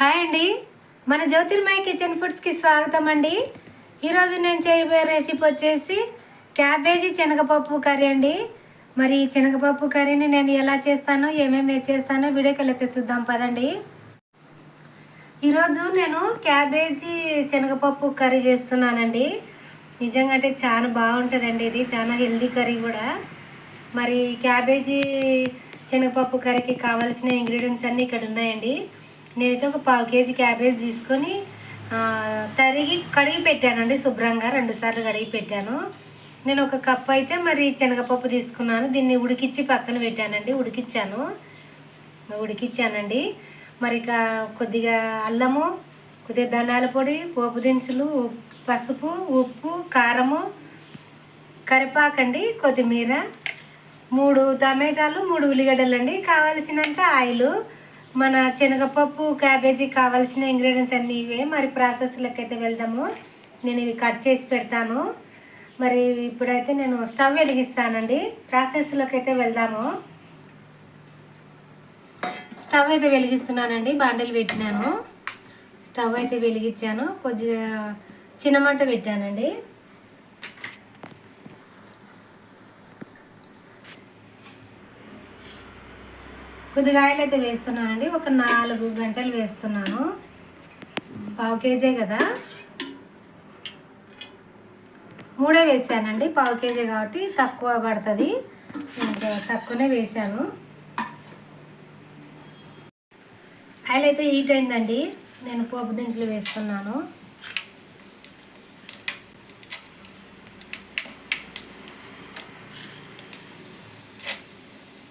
Hi అండి. మన జ్యోతిర్మయ kitchen ఫుడ్స్కి స్వాగతం అండి. ఈరోజు నేను చేయబోయే రెసిపీ వచ్చేసి క్యాబేజీ శనగపప్పు కర్రీ అండి. మరి ఈ శనగపప్పు కర్రీని నేను ఎలా చేస్తానో ఏమేమి చేస్తానో వీడియోకి వెళ్ళి చూద్దాం పదండి. ఈరోజు నేను క్యాబేజీ శనగపప్పు కర్రీ చేస్తున్నానండి. నిజంగా అంటే చాలా బాగుంటుందండి ఇది చాలా హెల్దీ కర్రీ కూడా. మరి క్యాబేజీ శనగపప్పు కర్రీకి కావాల్సిన ఇంగ్రీడియంట్స్ అన్నీ ఇక్కడ ఉన్నాయండి. నేనైతే ఒక పావు కేజీ క్యాబేజ్ తీసుకొని తరిగి కడిగి పెట్టానండి శుభ్రంగా. రెండు సార్లు కడిగి పెట్టాను. నేను ఒక కప్ అయితే మరి శనగపప్పు తీసుకున్నాను. దీన్ని ఉడికిచ్చి పక్కన పెట్టానండి. ఉడికిచ్చాను. ఉడికిచ్చానండి. మరి ఇక కొద్దిగా అల్లము కొద్దిగా ధనాల పొడి పోపు దినుసులు ఉప్- పసుపు ఉప్పు కారము కరిపాకండి కొత్తిమీర మూడు టమాటాలు మూడు ఉల్లిగడ్డలు అండి కావలసినంత ఆయిల్ మన శనగపప్పు క్యాబేజీ కావాల్సిన ఇంగ్రీడియంట్స్ అన్నీ ఇవే. మరి ప్రాసెస్లోకి అయితే వెళ్దాము. నేను ఇవి కట్ చేసి పెడతాను. మరి ఇప్పుడైతే నేను స్టవ్ వెలిగిస్తానండి. ప్రాసెస్లోకి అయితే వెళ్దాము. స్టవ్ అయితే వెలిగిస్తున్నానండి. బాండీలు పెట్టినాను. స్టవ్ అయితే వెలిగించాను. కొద్దిగా చిన్న మంట పెట్టానండి. కొద్దిగా అయితే వేస్తున్నానండి. ఒక నాలుగు గంటలు వేస్తున్నాను. పావు కేజీ కదా? మూడే వేసానండి. పావు కేజీ కాబట్టి తక్కువ పడుతుంది. తక్కువనే వేసాను. ఆయిల్ అయితే హీట్ అయిందండి. నేను పోపు దినుసులు వేస్తున్నాను.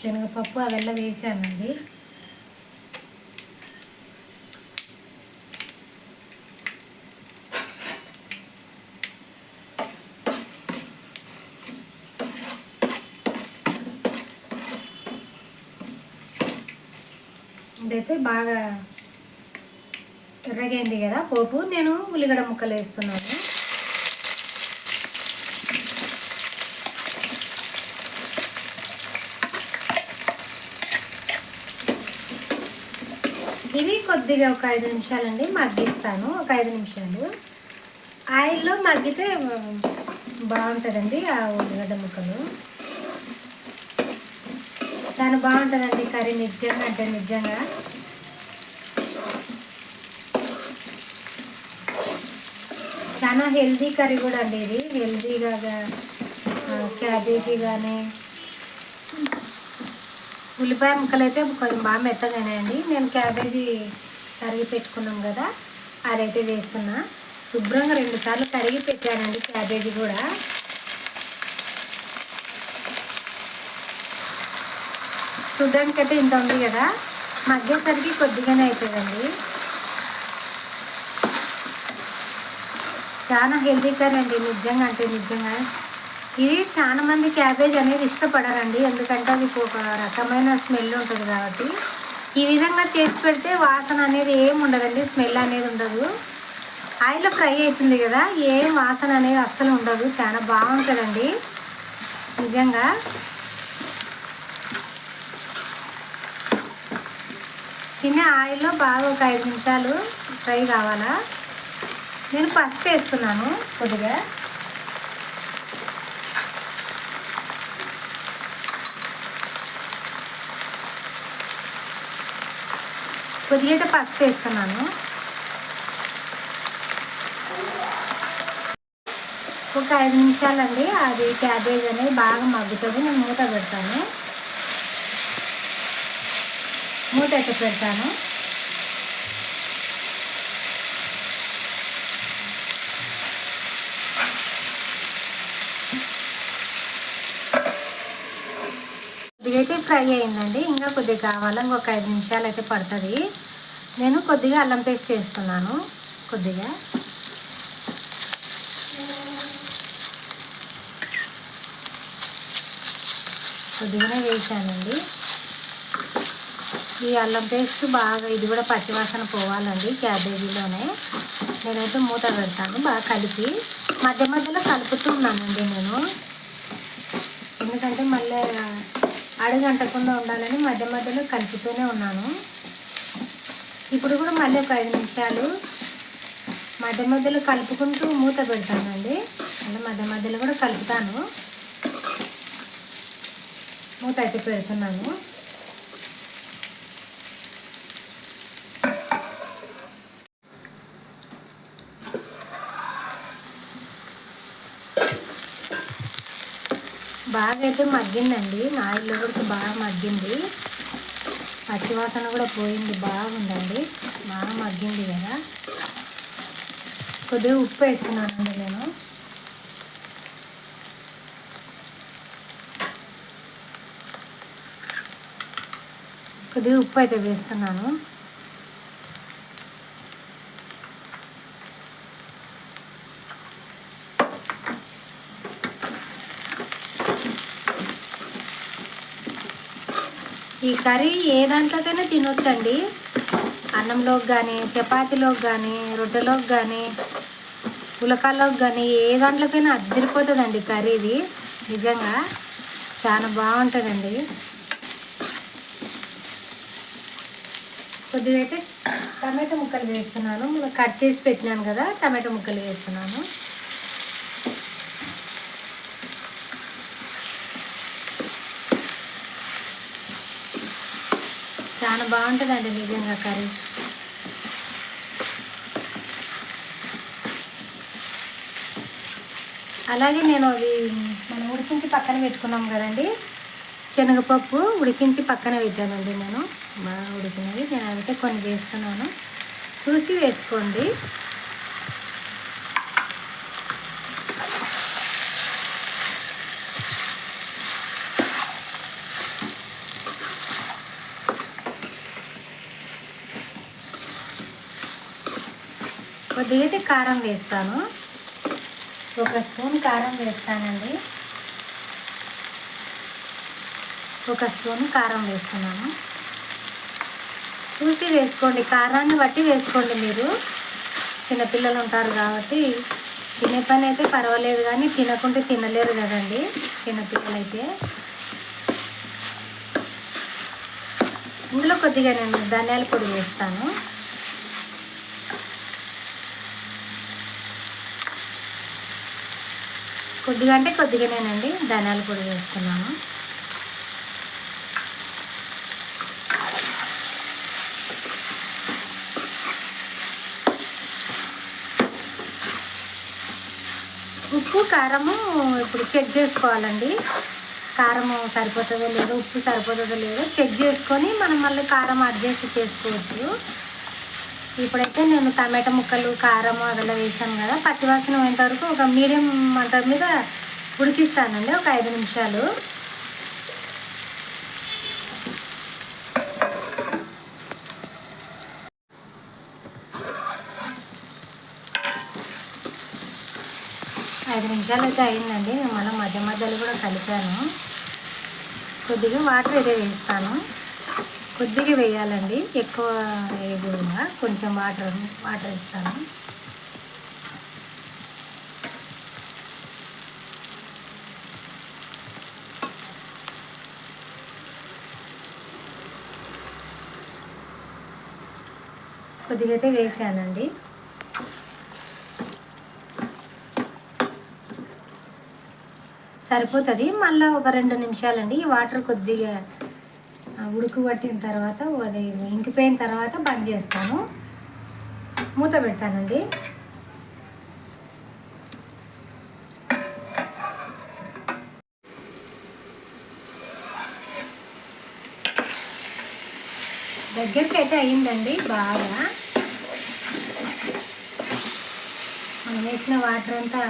శనగపప్పు అవెల్ల వేసానండి. ఇదైతే బాగా ఎర్రగైంది కదా పోపు. నేను ఉల్లిగడ్డ ముక్కలు వేస్తున్నాను ఇవి కొద్దిగా ఒక ఐదు నిమిషాలండి మగ్గిస్తాను. ఒక ఐదు నిమిషాలు. ఆయిల్లో మగ్గితే బాగుంటుందండి ఆ ఉల్లిగడ్డ ముక్కలు. చాలా బాగుంటుందండి కర్రీ నిజంగా అంటే నిజంగా. చాలా హెల్దీ కర్రీ కూడా అండి ఇది. హెల్దీగా క్యాబేజీ కానీ ఉల్లిపాయ ముక్కలు అయితే కొంచెం బాగా మెత్తగానే అండి నేను క్యాబేజీ తరిగి పెట్టుకున్నాం కదా అదైతే వేస్తున్నా. శుభ్రంగా రెండు సార్లు కడిగి పెట్టానండి క్యాబేజీ కూడా. చూడ్డానికి అయితే ఇంత ఉంది కదా మగ్గేసరికి కొద్దిగానే అవుతుందండి చాలా హెల్తీ కర్రీ అండి నిజంగా అంటే నిజంగా. ఇది చాలా మంది క్యాబేజ్ అనేది ఇష్టపడరండి ఎందుకంటే అది ఒక రకమైన స్మెల్ ఉంటుంది కాబట్టి. ఈ విధంగా చేసి పెడితే వాసన అనేది ఏం ఉండదండి స్మెల్ అనేది ఉండదు. ఆయిల్లో ఫ్రై అవుతుంది కదా ఏం వాసన అనేది అస్సలు ఉండదు. చాలా బాగుంటుందండి. నిజంగా. తినే ఆయిల్లో బాగా ఒక ఐదు నిమిషాలు ఫ్రై కావాలా? నేను పసుపు వేస్తున్నాను కొద్దిగా. కొద్దిగా పసుపు వేస్తున్నాను. ఒక ఐదు నిమిషాలండి అది క్యాబేజ్ అనేది బాగా మగ్గుతుంది. నేను మూత పెడతాను. మూత అయితే పెడతాను. ఇదైతే ఫ్రై అయిందండి. ఇంకా కొద్దిగా కావాలి ఇంకొక ఐదు నిమిషాలు అయితే పడుతుంది. నేను కొద్దిగా అల్లం పేస్ట్ వేస్తున్నాను కొద్దిగా. కొద్దిగానే వేసానండి. ఈ అల్లం పేస్ట్ బాగా ఇది కూడా పచ్చివాసన పోవాలండి క్యాబేజీలోనే. నేనైతే మూత పెడతాను బాగా కలిపి. మధ్య మధ్యలో కలుపుతున్నానండి నేను. ఎందుకంటే మళ్ళీ అడుగంటకుండా ఉండాలని మధ్య మధ్యలో కలుపుతూనే ఉన్నాను. ఇప్పుడు కూడా మళ్ళీ ఒక ఐదు నిమిషాలు మధ్య మధ్యలో కలుపుకుంటూ మూత పెడతానండి. మళ్ళీ మధ్య మధ్యలో కూడా కలుపుతాను. మూత అయితే పెడుతున్నాను. బాగా అయితే మగ్గిందండి. నా ఇల్లు కూడా బాగా మగ్గింది. పచ్చివాసన కూడా పోయింది బాగుందండి. బాగా మగ్గింది కదా. కొద్దిగా ఉప్పు వేస్తున్నానండి నేను. కొద్దిగా ఉప్పు అయితే వేస్తున్నాను. ఈ కర్రీ ఏ దాంట్లోకైనా తినొచ్చండి. అన్నంలోకి కానీ చపాతీలోకి కానీ రొట్టెలోకి కానీ పులకాల్లోకి కానీ ఏ దాంట్లోకైనా అద్దరిపోతుందండి కర్రీ ఇది నిజంగా చాలా బాగుంటుందండి. కొద్దిగా అయితే టమాటో ముక్కలు వేస్తున్నాను. కట్ చేసి పెట్టినాను కదా టమాటో ముక్కలు వేస్తున్నాను. చాలా బాగుంటుందండి నిజంగా కర్రీ. అలాగే నేను అవి మనం ఉడికించి పక్కన పెట్టుకున్నాం కదండి. శనగపప్పు ఉడికించి పక్కన పెట్టానండి నేను. బాగా ఉడికినవి. నేను అయితే కొన్ని వేస్తున్నాను. చూసి వేసుకోండి. కొద్దిగా కారం వేస్తాను. ఒక స్పూన్ కారం వేస్తానండి. ఒక స్పూన్ కారం వేస్తున్నాను. చూసి వేసుకోండి కారాన్ని బట్టి వేసుకోండి మీరు. చిన్నపిల్లలు ఉంటారు కాబట్టి తినే పని అయితే పర్వాలేదు కానీ తినకుంటే తినలేరు కదండి చిన్నపిల్లలైతే ఇందులో కొద్దిగా నేను ధనియాల పొడి వేస్తాను. కొద్దిగా అంటే కొద్దిగానేనండి ధనియాల పొడి వేస్తున్నాను ఉప్పు కారము ఇప్పుడు చెక్ చేసుకోవాలండి. కారము సరిపోతుందో లేదో ఉప్పు సరిపోతుందో లేదో చెక్ చేసుకొని మనం మళ్ళీ కారం అడ్జస్ట్ చేసుకోవచ్చు. ఇప్పుడైతే నేను టమాటా ముక్కలు కారం అదలా వేసాను కదా పచ్చివాసన పోయేంత వరకు ఒక మీడియం మంట మీద ఉడికిస్తానండి ఒక ఐదు నిమిషాలు. ఐదు నిమిషాలు అయితే అయిందండి నేను మళ్ళీ మధ్య మధ్యలో కూడా కలిపాను. కొద్దిగా వాటర్ అయితే వేస్తాను. కొద్దిగా వేయాలండి. ఎక్కువ వేయకుండా కొంచెం వాటర్ వాటర్ ఇస్తాను. కొద్దిగా అయితే వేసానండి. సరిపోతుంది. మళ్ళీ ఒక రెండు నిమిషాలండి. ఈ వాటర్ కొద్దిగా ఉడకబట్టిన తర్వాత అది ఇంకిపోయిన తర్వాత బంద్ చేస్తాను. మూత పెడతానండి. దగ్గరికి అయితే అయిందండి బాగా. మనం వేసిన వాటర్ అంతా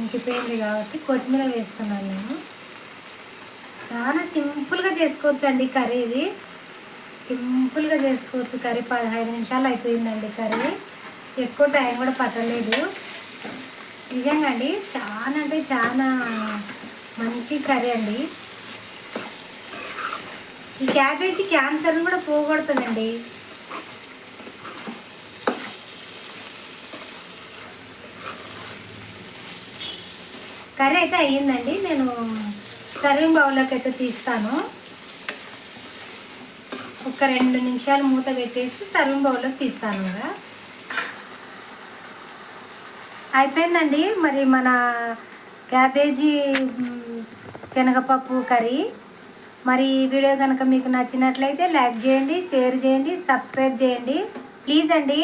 ఇంకిపోయింది కాబట్టి కొత్తిమీర వేస్తున్నాను నేను. చాలా సింపుల్గా చేసుకోవచ్చు అండి కర్రీ ఇది. సింపుల్గా చేసుకోవచ్చు కర్రీ. పదహైదు నిమిషాలు అయిపోయిందండి కర్రీ. ఎక్కువ టైం కూడా పట్టలేదు. నిజంగా అండి చాలా అంటే చాలా మంచి కర్రీ అండి. ఈ క్యాబేజీ క్యాన్సర్ని కూడా పోగొడుతుందండి. కర్రీ అయితే అయ్యిందండి. నేను సర్వింగ్ బౌల్లోకి అయితే తీస్తాను. ఒక రెండు నిమిషాలు మూత పెట్టేసి సర్వింగ్ బౌల్లోకి తీస్తాను కదా అయిపోయిందండి మరి మన క్యాబేజీ శనగపప్పు కర్రీ. మరి ఈ వీడియో కనుక మీకు నచ్చినట్లయితే లైక్ చేయండి షేర్ చేయండి సబ్స్క్రైబ్ చేయండి. ప్లీజ్ అండి.